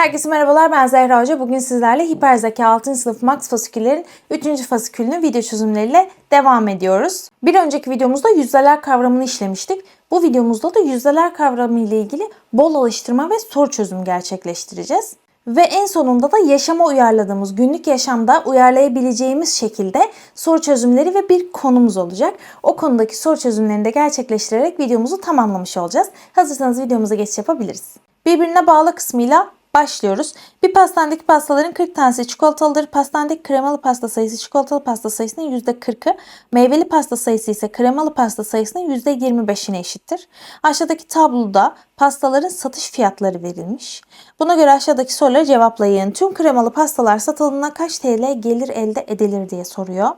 Herkese merhabalar ben Zehra Hoca. Bugün sizlerle hiper zeka 6. sınıf max fasiküllerin 3. fasikülünün video çözümleriyle devam ediyoruz. Bir önceki videomuzda yüzdeler kavramını işlemiştik. Bu videomuzda da yüzdeler kavramı ile ilgili bol alıştırma ve soru çözümü gerçekleştireceğiz. Ve en sonunda da yaşama uyarladığımız, günlük yaşamda uyarlayabileceğimiz şekilde soru çözümleri ve bir konumuz olacak. O konudaki soru çözümlerini de gerçekleştirerek videomuzu tamamlamış olacağız. Hazırsanız videomuza geçiş yapabiliriz. Birbirine bağlı kısmıyla Başlıyoruz. Bir pastanedeki pastaların 40 tanesi çikolatalıdır. Pastanedeki kremalı pasta sayısı çikolatalı pasta sayısının %40'ı, meyveli pasta sayısı ise kremalı pasta sayısının %25'ine eşittir. Aşağıdaki tabloda pastaların satış fiyatları verilmiş. Buna göre aşağıdaki soruları cevaplayın. Tüm kremalı pastalar satıldığında kaç TL gelir elde edilir diye soruyor.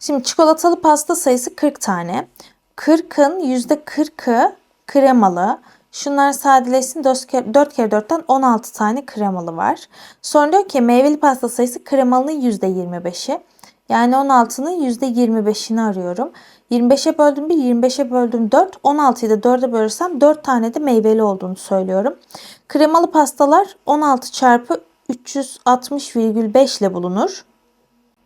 Şimdi çikolatalı pasta sayısı 40 tane. 40'ın %40'ı kremalı. Şunlar sadeleşsin 4 kere, 4 kere 4'ten 16 tane kremalı var. Sonra diyor ki meyveli pasta sayısı kremalının %25'i. Yani 16'nın %25'ini arıyorum. 25'e böldüm 1, 25'e böldüm 4. 16'yı da 4'e bölürsem 4 tane de meyveli olduğunu söylüyorum. Kremalı pastalar 16 çarpı 360,5 ile bulunur.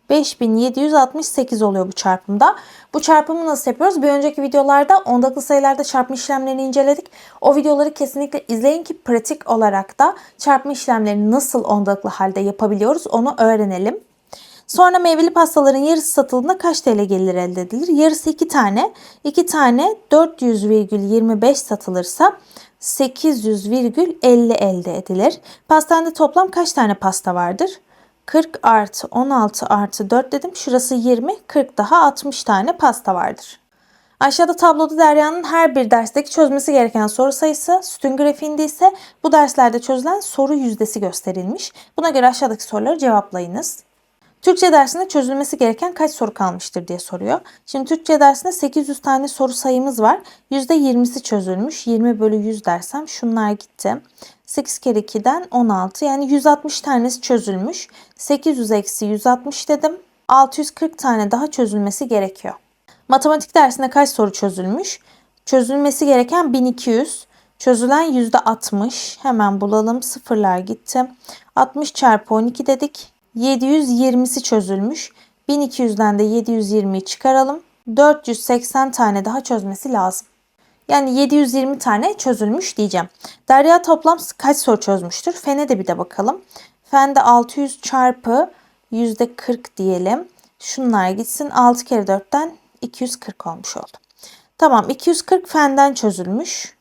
5768 oluyor bu çarpımda. Bu çarpımı nasıl yapıyoruz? Bir önceki videolarda ondaklı sayılarda çarpma işlemlerini inceledik. O videoları kesinlikle izleyin ki pratik olarak da çarpma işlemlerini nasıl ondaklı halde yapabiliyoruz onu öğrenelim. Sonra meyveli pastaların yarısı satıldığında kaç TL gelir elde edilir? Yarısı 2 tane. 2 tane 400,25 satılırsa 800,50 elde edilir. Pastanede toplam kaç tane pasta vardır? 40 artı 16 artı 4 dedim. Şurası 20. 40 daha 60 tane pasta vardır. Aşağıda tabloda Derya'nın her bir dersteki çözmesi gereken soru sayısı, sütun grafiğinde ise bu derslerde çözülen soru yüzdesi gösterilmiş. Buna göre aşağıdaki soruları cevaplayınız. Türkçe dersinde çözülmesi gereken kaç soru kalmıştır diye soruyor. Şimdi Türkçe dersinde 800 tane soru sayımız var. %20'si çözülmüş. 20 bölü 100 dersem şunlar gitti. 8 kere 2'den 16 yani 160 tanesi çözülmüş. 800 eksi 160 dedim. 640 tane daha çözülmesi gerekiyor. Matematik dersinde kaç soru çözülmüş? Çözülmesi gereken 1200. Çözülen %60. Hemen bulalım. Sıfırlar gitti. 60 çarpı 12 dedik. 720'si çözülmüş. 1200'den de 720'yi çıkaralım. 480 tane daha çözmesi lazım. Yani 720 tane çözülmüş diyeceğim. Derya toplam kaç soru çözmüştür? Fene de bir de bakalım. Fende 600 çarpı %40 diyelim. Şunlar gitsin 6 kere 4'ten 240 olmuş oldu. Tamam 240 fenden çözülmüş.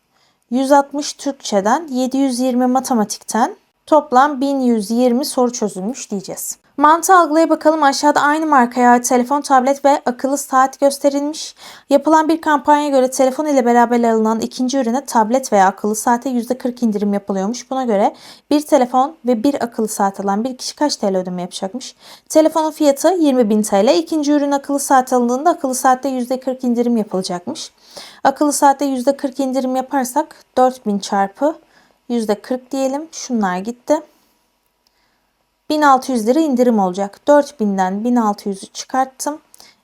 160 Türkçeden, 720 matematikten toplam 1120 soru çözülmüş diyeceğiz. Mantığı algılaya bakalım. Aşağıda aynı markaya ait telefon, tablet ve akıllı saat gösterilmiş. Yapılan bir kampanya göre telefon ile beraber alınan ikinci ürüne tablet veya akıllı saate %40 indirim yapılıyormuş. Buna göre bir telefon ve bir akıllı saat alan bir kişi kaç TL ödeme yapacakmış? Telefonun fiyatı 20.000 TL. İkinci ürün akıllı saat alındığında akıllı saatte %40 indirim yapılacakmış. Akıllı saatte %40 indirim yaparsak 4000 çarpı %40 diyelim. Şunlar gitti. 1600 lira indirim olacak. 4000'den 1600'ü çıkarttım.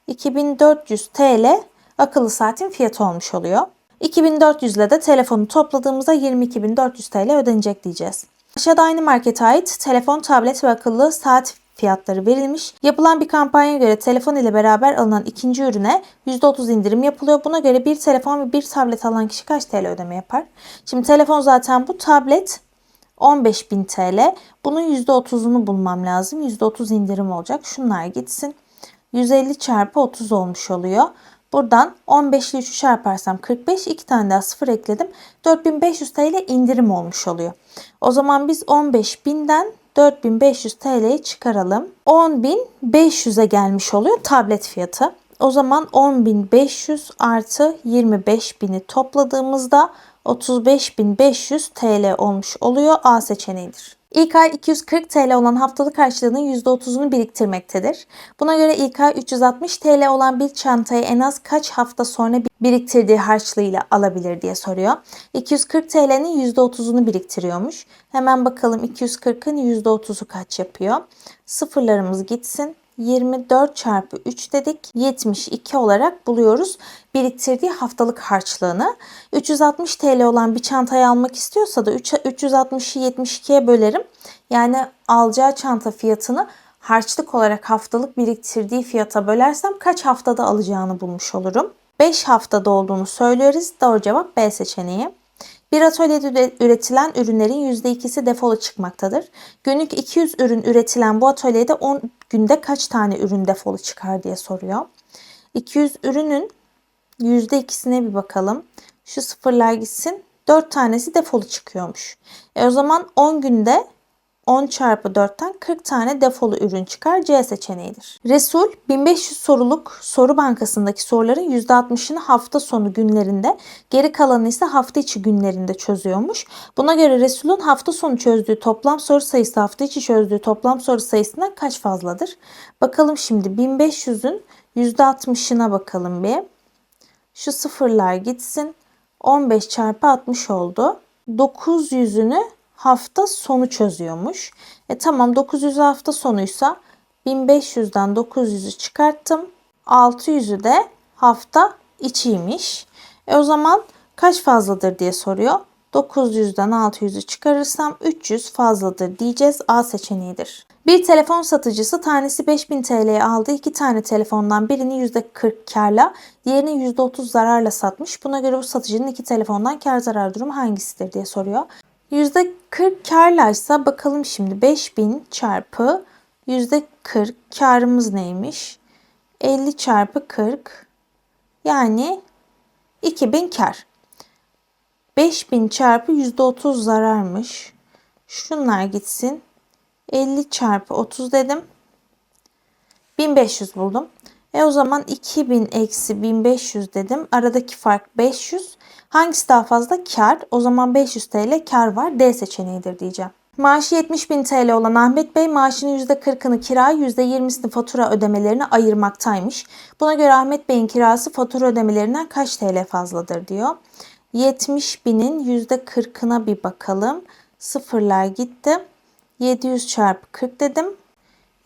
2400 TL akıllı saatin fiyatı olmuş oluyor. 2400 ile de telefonu topladığımızda 22.400 TL ödenecek diyeceğiz. Aşağıda aynı markete ait telefon, tablet ve akıllı saat fiyatları verilmiş. Yapılan bir kampanya göre telefon ile beraber alınan ikinci ürüne %30 indirim yapılıyor. Buna göre bir telefon ve bir tablet alan kişi kaç TL ödeme yapar? Şimdi telefon zaten bu tablet 15.000 TL. Bunun %30'unu bulmam lazım. %30 indirim olacak. Şunlar gitsin. 150 çarpı 30 olmuş oluyor. Buradan 15 ile 3'ü çarparsam 45. 2 tane daha sıfır ekledim. 4500 TL indirim olmuş oluyor. O zaman biz 15.000'den 4500 TL'yi çıkaralım. 10.500'e gelmiş oluyor tablet fiyatı. O zaman 10.500 artı 25.000'i topladığımızda 35.500 TL olmuş oluyor A seçeneğidir. İlk ay 240 TL olan haftalık harçlığının %30'unu biriktirmektedir. Buna göre ilk ay 360 TL olan bir çantayı en az kaç hafta sonra biriktirdiği harçlığıyla alabilir diye soruyor. 240 TL'nin %30'unu biriktiriyormuş. Hemen bakalım 240'ın %30'u kaç yapıyor. Sıfırlarımız gitsin. 24 çarpı 3 dedik. 72 olarak buluyoruz biriktirdiği haftalık harçlığını. 360 TL olan bir çantayı almak istiyorsa da 360'ı 72'ye bölerim. Yani alacağı çanta fiyatını harçlık olarak haftalık biriktirdiği fiyata bölersem kaç haftada alacağını bulmuş olurum. 5 haftada olduğunu söylüyoruz. Doğru cevap B seçeneği. Bir atölyede üretilen ürünlerin %2'si defolu çıkmaktadır. Günlük 200 ürün üretilen bu atölyede 10 günde kaç tane ürün defolu çıkar diye soruyor. 200 ürünün %2'sine bir bakalım. Şu sıfırlar gitsin. 4 tanesi defolu çıkıyormuş. E o zaman 10 günde 10 çarpı 4'ten 40 tane defolu ürün çıkar. C seçeneğidir. Resul 1500 soruluk soru bankasındaki soruların %60'ını hafta sonu günlerinde geri kalanını ise hafta içi günlerinde çözüyormuş. Buna göre Resul'ün hafta sonu çözdüğü toplam soru sayısı hafta içi çözdüğü toplam soru sayısından kaç fazladır? Bakalım şimdi 1500'ün %60'ına bakalım bir. Şu sıfırlar gitsin. 15 çarpı 60 oldu. 900'ünü hafta sonu çözüyormuş. E tamam 900 hafta sonuysa 1500'den 900'ü çıkarttım. 600'ü de hafta içiymiş. E o zaman kaç fazladır diye soruyor. 900'den 600'ü çıkarırsam 300 fazladır diyeceğiz. A seçeneğidir. Bir telefon satıcısı tanesi 5000 TL'ye aldığı iki tane telefondan birini %40 karla, diğerini %30 zararla satmış. Buna göre bu satıcının iki telefondan kar zarar durumu hangisidir diye soruyor. %40 karlaysa bakalım şimdi 5000 çarpı %40 karımız neymiş? 50 çarpı 40 yani 2000 kar. 5000 çarpı %30 zararmış. Şunlar gitsin. 50 çarpı 30 dedim. 1500 buldum. E o zaman 2000 eksi 1500 dedim. Aradaki fark 500. Hangisi daha fazla? Kar. O zaman 500 TL kar var. D seçeneğidir diyeceğim. Maaşı 70 bin TL olan Ahmet Bey maaşının %40'ını kira, %20'sini fatura ödemelerine ayırmaktaymış. Buna göre Ahmet Bey'in kirası fatura ödemelerinden kaç TL fazladır diyor. 70 binin %40'ına bir bakalım. Sıfırlar gitti. 700 çarpı 40 dedim.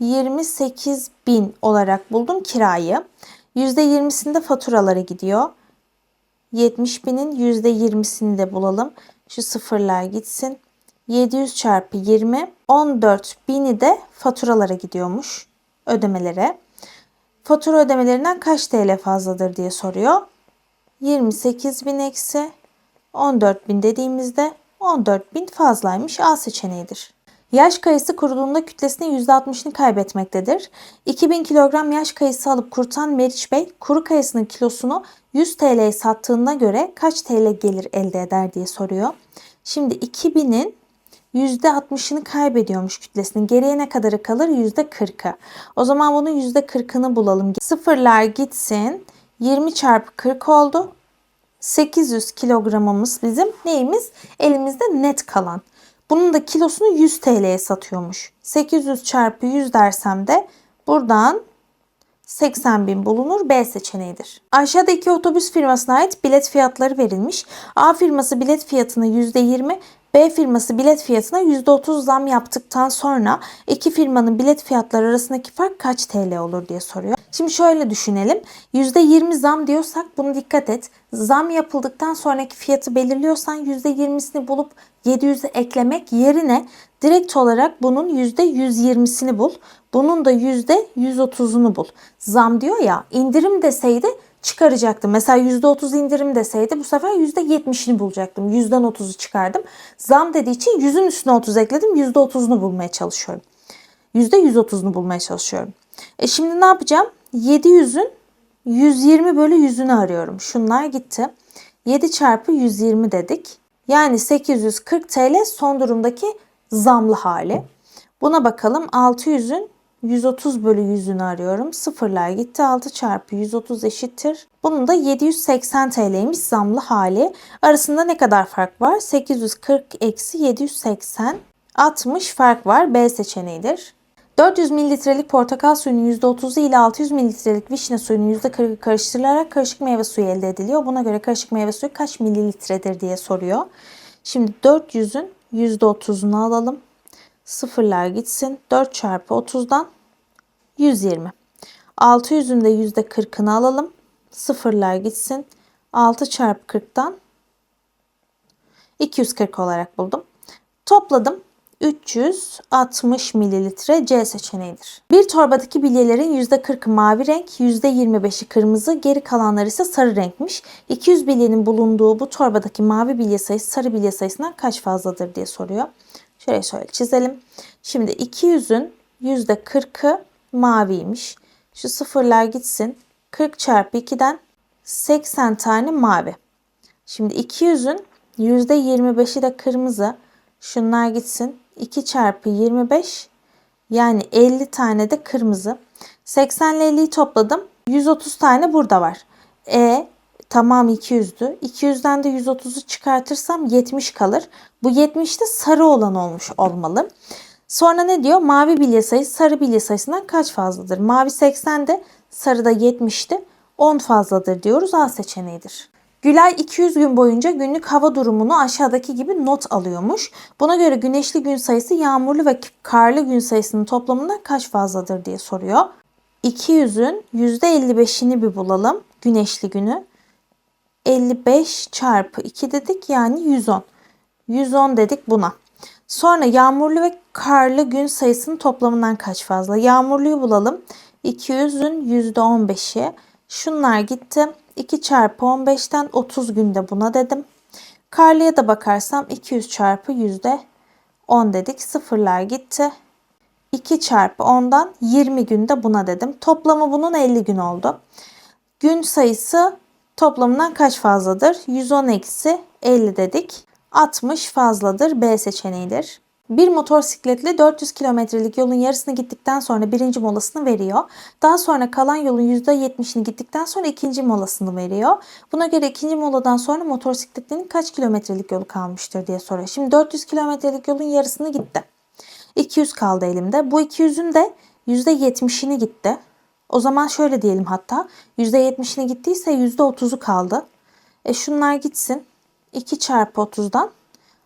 28 bin olarak buldum kirayı. %20'sinde faturalara gidiyor. 70 binin %20'sini de bulalım. Şu sıfırlar gitsin. 700 çarpı 20 14 bini de faturalara gidiyormuş ödemelere. Fatura ödemelerinden kaç TL fazladır diye soruyor. 28 bin eksi 14 bin dediğimizde 14 bin fazlaymış A seçeneğidir. Yaş kayısı kuruduğunda kütlesinin %60'ını kaybetmektedir. 2000 kilogram yaş kayısı alıp kurutan Meriç Bey kuru kayısının kilosunu 100 TL'ye sattığına göre kaç TL gelir elde eder diye soruyor. Şimdi 2000'in %60'ını kaybediyormuş kütlesinin. Geriye ne kadarı kalır? %40'ı. O zaman bunun %40'ını bulalım. Sıfırlar gitsin. 20 çarpı 40 oldu. 800 kilogramımız bizim neyimiz? Elimizde net kalan. Bunun da kilosunu 100 TL'ye satıyormuş. 800 çarpı 100 dersem de buradan 80 bin bulunur B seçeneğidir. Aşağıda iki otobüs firmasına ait bilet fiyatları verilmiş. A firması bilet fiyatına %20, B firması bilet fiyatına %30 zam yaptıktan sonra iki firmanın bilet fiyatları arasındaki fark kaç TL olur diye soruyor. Şimdi şöyle düşünelim. %20 zam diyorsak bunu dikkat et. Zam yapıldıktan sonraki fiyatı belirliyorsan %20'sini bulup 700'e eklemek yerine direkt olarak bunun %120'sini bul. Bunun da %130'unu bul. Zam diyor ya indirim deseydi çıkaracaktım. Mesela %30 indirim deseydi bu sefer %70'ini bulacaktım. %'den 30'u çıkardım. Zam dediği için 100'ün üstüne 30 ekledim. %30'unu bulmaya çalışıyorum. %130'unu bulmaya çalışıyorum. E şimdi ne yapacağım? 700'ün 120 bölü 100'ünü arıyorum. Şunlar gitti. 7 çarpı 120 dedik. Yani 840 TL son durumdaki zamlı hali. Buna bakalım 600'ün 130 bölü 100'ünü arıyorum. Sıfırlar gitti. 6 çarpı 130 eşittir. Bunun da 780 TL'ymiş zamlı hali. Arasında ne kadar fark var? 840 eksi 780. 60 fark var. B seçeneğidir. 400 mililitrelik portakal suyunun %30'u ile 600 mililitrelik vişne suyunun %40'ı karıştırılarak karışık meyve suyu elde ediliyor. Buna göre karışık meyve suyu kaç mililitredir diye soruyor. Şimdi 400'ün %30'unu alalım. Sıfırlar gitsin. 4 çarpı 30'dan 120. 600'ün de %40'ını alalım. Sıfırlar gitsin. 6 çarpı 40'tan 240 olarak buldum. Topladım. 360 mililitre C seçeneğidir. Bir torbadaki bilyelerin %40'ı mavi renk, %25'i kırmızı, geri kalanları ise sarı renkmiş. 200 bilyenin bulunduğu bu torbadaki mavi bilye sayısı sarı bilye sayısından kaç fazladır diye soruyor. Şöyle şöyle çizelim. Şimdi 200'ün %40'ı maviymiş. Şu sıfırlar gitsin. 40 çarpı 2'den 80 tane mavi. Şimdi 200'ün %25'i de kırmızı. Şunlar gitsin. 2 çarpı 25 yani 50 tane de kırmızı. 80 ile 50'yi topladım. 130 tane burada var. E tamam 200'dü. 200'den de 130'u çıkartırsam 70 kalır. Bu 70 de sarı olan olmuş olmalı. Sonra ne diyor? Mavi bilye sayısı sarı bilye sayısından kaç fazladır? Mavi 80'de, sarı da 70'ti. 10 fazladır diyoruz. A seçeneğidir. Gülay 200 gün boyunca günlük hava durumunu aşağıdaki gibi not alıyormuş. Buna göre güneşli gün sayısı yağmurlu ve karlı gün sayısının toplamından kaç fazladır diye soruyor. 200'ün %55'ini bir bulalım güneşli günü. 55 çarpı 2 dedik yani 110. 110 dedik buna. Sonra yağmurlu ve karlı gün sayısının toplamından kaç fazla? Yağmurluyu bulalım. 200'ün %15'i. Şunlar gitti. 2 çarpı 15'ten 30 günde buna dedim. Karlıya da bakarsam 200 çarpı yüzde 10 dedik. Sıfırlar gitti. 2 çarpı 10'dan 20 günde buna dedim. Toplamı bunun 50 gün oldu. Gün sayısı toplamından kaç fazladır? 110 eksi 50 dedik. 60 fazladır B seçeneğidir. Bir motosikletli 400 kilometrelik yolun yarısını gittikten sonra birinci molasını veriyor. Daha sonra kalan yolun %70'ini gittikten sonra ikinci molasını veriyor. Buna göre ikinci moladan sonra motosikletlinin kaç kilometrelik yolu kalmıştır diye soruyor. Şimdi 400 kilometrelik yolun yarısını gitti. 200 kaldı elimde. Bu 200'ün de %70'ini gitti. O zaman şöyle diyelim hatta %70'ini gittiyse %30'u kaldı. E şunlar gitsin. 2 çarpı 30'dan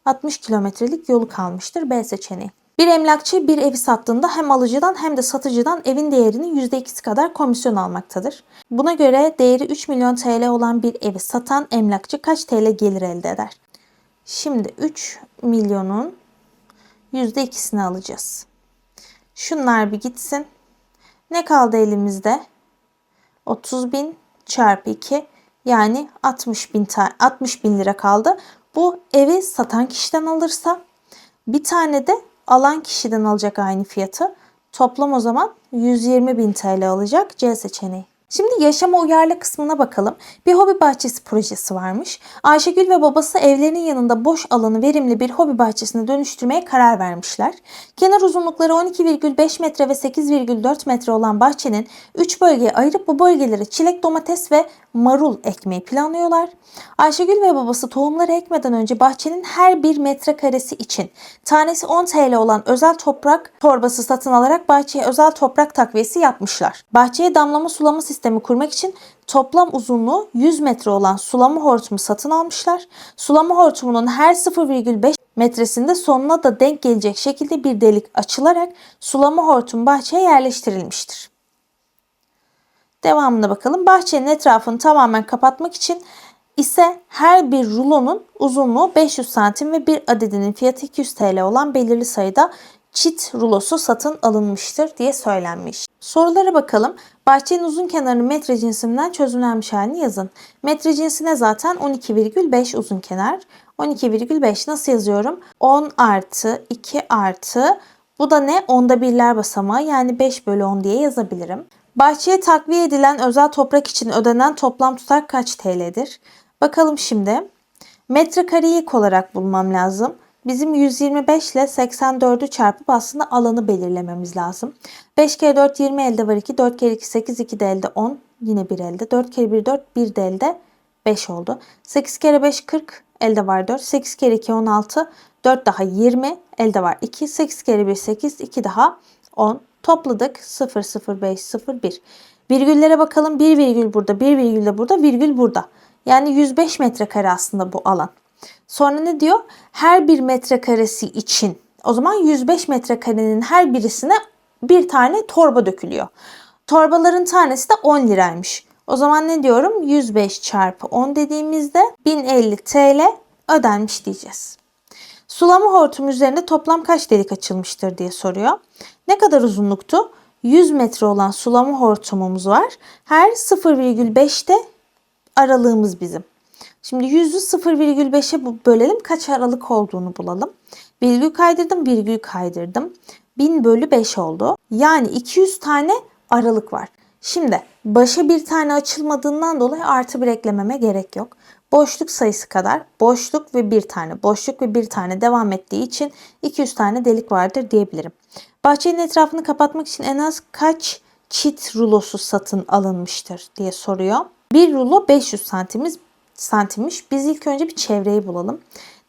60 kilometrelik yolu kalmıştır B seçeneği. Bir emlakçı bir evi sattığında hem alıcıdan hem de satıcıdan evin değerinin %2'si kadar komisyon almaktadır. Buna göre değeri 3 milyon TL olan bir evi satan emlakçı kaç TL gelir elde eder? Şimdi 3 milyonun %2'sini alacağız. Şunlar bir gitsin. Ne kaldı elimizde? 30 bin çarpı 2 yani 60 bin, 60 bin lira kaldı. Bu evi satan kişiden alırsa bir tane de alan kişiden alacak aynı fiyatı. Toplam o zaman 120 bin TL alacak C seçeneği. Şimdi yaşama uyarlı kısmına bakalım. Bir hobi bahçesi projesi varmış. Ayşegül ve babası evlerinin yanında boş alanı verimli bir hobi bahçesine dönüştürmeye karar vermişler. Kenar uzunlukları 12,5 metre ve 8,4 metre olan bahçenin 3 bölgeye ayırıp bu bölgelere çilek, domates ve marul ekmeyi planlıyorlar. Ayşegül ve babası tohumları ekmeden önce bahçenin her bir metrekaresi için tanesi 10 TL olan özel toprak torbası satın alarak bahçeye özel toprak takviyesi yapmışlar. Bahçeye damlama sulama sistemi kurmak için toplam uzunluğu 100 metre olan sulama hortumu satın almışlar. Sulama hortumunun her 0,5 metresinde sonuna da denk gelecek şekilde bir delik açılarak sulama hortumu bahçeye yerleştirilmiştir. Devamına bakalım. Bahçenin etrafını tamamen kapatmak için ise her bir rulonun uzunluğu 500 santim ve bir adedinin fiyatı 200 TL olan belirli sayıda çit rulosu satın alınmıştır diye söylenmiş. Sorulara bakalım. Bahçenin uzun kenarının metre cinsinden çözümlenmiş halini yazın. Metre cinsine zaten 12,5 uzun kenar. 12,5 nasıl yazıyorum? 10 artı 2 artı bu da ne? Onda birler basamağı yani 5 bölü 10 diye yazabilirim. Bahçeye takviye edilen özel toprak için ödenen toplam tutar kaç TL'dir? Bakalım şimdi. Metrekareyi ilk olarak bulmam lazım. Bizim 125 ile 84'ü çarpıp aslında alanı belirlememiz lazım. 5 kere 4 20 elde var 2. 4 kere 2 8 2 de elde 10. Yine 1 elde. 4 kere 1 4 1 de elde 5 oldu. 8 kere 5 40 elde var 4. 8 kere 2 16. 4 daha 20 elde var 2. 8 kere 1 8 2 daha 10. Topladık 0 0 5 0 1. Virgüllere bakalım. 1 virgül burada, 1 virgül de burada, virgül burada. Yani 105 metrekare aslında bu alan. Sonra ne diyor? Her bir metrekaresi için. O zaman 105 metrekarenin her birisine bir tane torba dökülüyor. Torbaların tanesi de 10 liraymış. O zaman ne diyorum? 105 çarpı 10 dediğimizde 1050 TL ödenmiş diyeceğiz. Sulama hortumu üzerinde toplam kaç delik açılmıştır diye soruyor. Ne kadar uzunluktu? 100 metre olan sulama hortumumuz var. Her 0,5'te aralığımız bizim. Şimdi 100'ü 0,5'e bu- bölelim. Kaç aralık olduğunu bulalım. Virgül kaydırdım, virgül kaydırdım. 1000 bölü 5 oldu. Yani 200 tane aralık var. Şimdi başa bir tane açılmadığından dolayı artı bir eklememe gerek yok. Boşluk sayısı kadar boşluk ve bir tane, boşluk ve bir tane devam ettiği için 200 tane delik vardır diyebilirim. Bahçenin etrafını kapatmak için en az kaç çit rulosu satın alınmıştır diye soruyor. Bir rulo 500 santimiz santimmiş. Biz ilk önce bir çevreyi bulalım.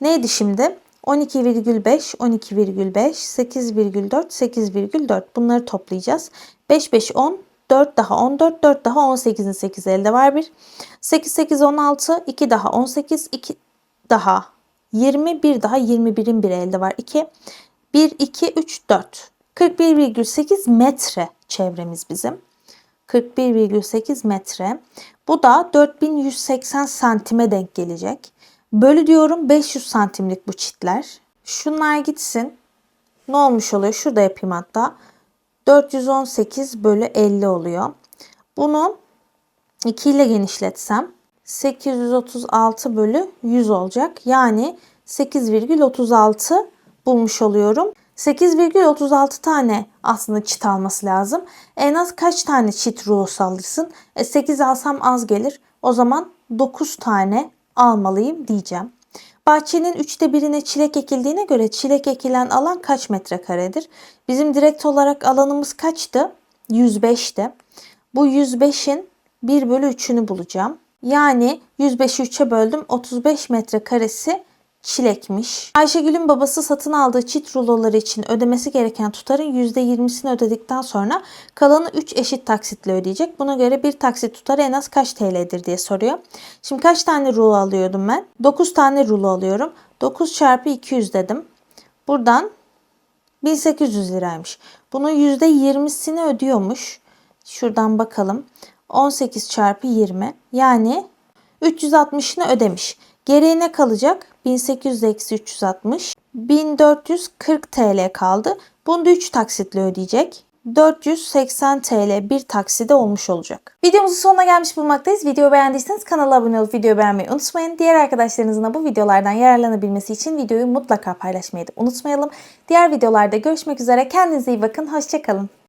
Neydi şimdi? 12,5, 12,5, 8,4, 8,4 bunları toplayacağız. 5, 5, 10, 4 daha 14, 4 daha 18'in 8 elde var bir. 8, 8, 16, 2 daha 18, 2 daha 20, 1 daha 21'in bir elde var 2. 1, 2, 3, 4. 41,8 metre çevremiz bizim. 41,8 metre. Bu da 4180 santime denk gelecek. Bölü diyorum 500 santimlik bu çitler. Şunlar gitsin. Ne olmuş oluyor? Şurada yapayım hatta. 418 bölü 50 oluyor. Bunu 2 ile genişletsem 836 bölü 100 olacak. Yani 8,36 bulmuş oluyorum. 8,36 tane aslında çit alması lazım. En az kaç tane çit rulosu alırsın? E 8 alsam az gelir. O zaman 9 tane almalıyım diyeceğim. Bahçenin üçte birine çilek ekildiğine göre çilek ekilen alan kaç metrekaredir? Bizim direkt olarak alanımız kaçtı? 105'ti. Bu 105'in 1 bölü 3'ünü bulacağım. Yani 105'i 3'e böldüm. 35 metrekaresi çilekmiş. Ayşegül'ün babası satın aldığı çit ruloları için ödemesi gereken tutarın %20'sini ödedikten sonra kalanı 3 eşit taksitle ödeyecek. Buna göre bir taksit tutarı en az kaç TL'dir diye soruyor. Şimdi kaç tane rulo alıyordum ben? 9 tane rulo alıyorum. 9 çarpı 200 dedim. Buradan 1800 liraymış. Bunun %20'sini ödüyormuş. Şuradan bakalım. 18 çarpı 20 yani 360'ını ödemiş. Geriye ne kalacak? 1800 eksi 360. 1440 TL kaldı. Bunu da 3 taksitle ödeyecek. 480 TL bir takside olmuş olacak. Videomuzun sonuna gelmiş bulmaktayız. Videoyu beğendiyseniz kanala abone olup videoyu beğenmeyi unutmayın. Diğer arkadaşlarınızın da bu videolardan yararlanabilmesi için videoyu mutlaka paylaşmayı da unutmayalım. Diğer videolarda görüşmek üzere. Kendinize iyi bakın. Hoşçakalın.